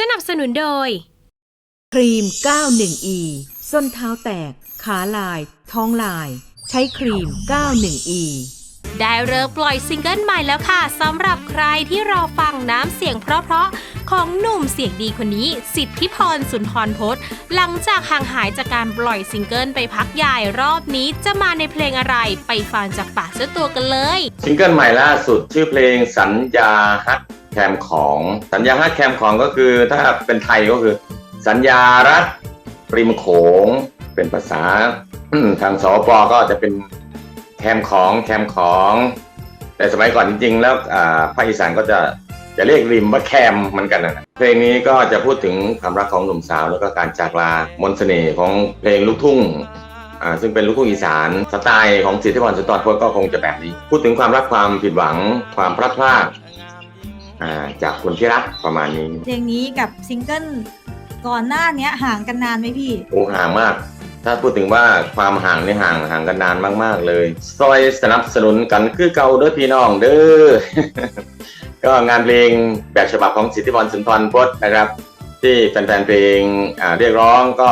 สนับสนุนโดย ครีม 91E ส้นเท้าแตก ขาลาย ท้องลาย ใช้ครีม 91E ได้เริ่มปล่อยซิงเกิลใหม่แล้วค่ะสำหรับใครที่รอฟังน้ำเสียงเพราะๆ ของหนุ่มเสียงดีคนนี้ สิทธิพรสุนทรพจน์ หลังจากห่างหายจากการปล่อยซิงเกิลไปพักใหญ่รอบนี้จะมาในเพลงอะไรไปฟังจากปากเจ้าตัวกันเลย ซิงเกิลใหม่ล่าสุดชื่อเพลงสัญญาฮัก แคมของสัญญาฮักแคมของก็คือถ้าเป็นไทยก็คือ สัญญารักริมโขงเป็นภาษาทางสปก็จะเป็นแคมของแคมของแต่สมัยก่อนจริงๆ แล้วอ่าภาคอีสานก็จะจะเรียกริมว่าแคมเหมือนกันนะเพลงนี้ก็จะพูดถึงความรักของหนุ่มสาว แล้วก็การจากลามนต์เสน่ห์ของเพลงลูกทุ่งอ่าซึ่งเป็นลูกทุ่งอีสานสไตล์ของสิทธิพรสุนทรพจน์ก็คงจะแบบนี้ พูดถึงความรักความผิดหวัง ความพลาดพลาด จากคนที่รักประมาณนี้ เพลงนี้กับซิงเกิลก่อนหน้าเนี้ยห่างกันนานไหมพี่ โอ้ห่างมาก ถ้าพูดถึงว่าความห่างนี่ห่างห่างกันนานมาก ๆ เลยซอยสนับสนุนกันคือเก่าเด้อพี่น้องเด้อ ก็งานเพลงแบบฉบับของสิทธิพรสุนทรพจน์นะครับ ที่แฟนๆเพลงอ่าเรียกร้องก็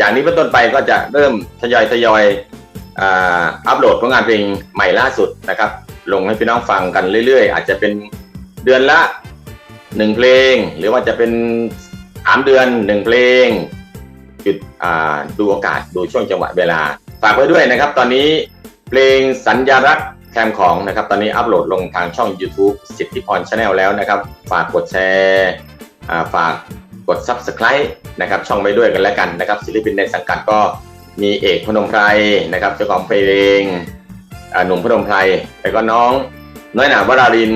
จากนี้เป็นต้นไปก็จะเริ่มทยอยทยอยอ่าอัปโหลดผลงานเพลงใหม่ล่าสุดนะครับ ลงให้พี่น้องฟังกันเรื่อย ๆ อาจจะเป็น เดือนละหนึ่งเพลง หรือว่าจะเป็นสามเดือนหนึ่งเพลงจุดดูโอกาสดูช่วงจังหวะเวลา ฝากไว้ด้วยนะครับ ตอนนี้เพลงสัญญารักษ์แคมของนะครับ ตอนนี้อัปโหลดลงทางช่อง YouTube สิทธิพรชาแนลแล้วนะครับ ฝากกดแชร์ฝากกด Subscribe นะครับช่องไปด้วยกันแล้วกันนะครับ ศิลปินในสังกัดก็มีเอกพนมไพรนะครับเจ้าของเพลงหนุ่มพนมไพรแล้วก็น้องน้อยหนาวราริน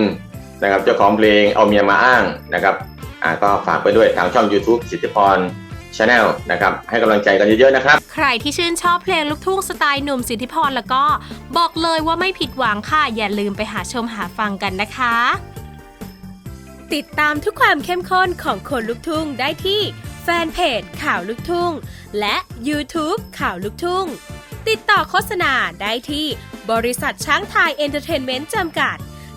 นะครับเจ้าของเพลงเอาเมียมาอ้างนะครับอ่าก็ฝากไปด้วยทางช่อง YouTube สิทธิพรชาแนลนะครับให้กำลังใจกันเยอะๆนะครับ ใครที่ชื่นชอบเพลงลูกทุ่งสไตล์หนุ่มสิทธิพรแล้วก็บอกเลยว่าไม่ผิดหวังค่ะ อย่าลืมไปหาชมหาฟังกันนะคะ ติดตามทุกความเข้มข้นของคนลุกทุ่งได้ที่แฟนเพจข่าวลูกทุ่ง และ YouTube ข่าวลูกทุ่ง ติดต่อโฆษณาได้ที่บริษัทช้างไทยเอนเตอร์เทนเมนต์จำกัด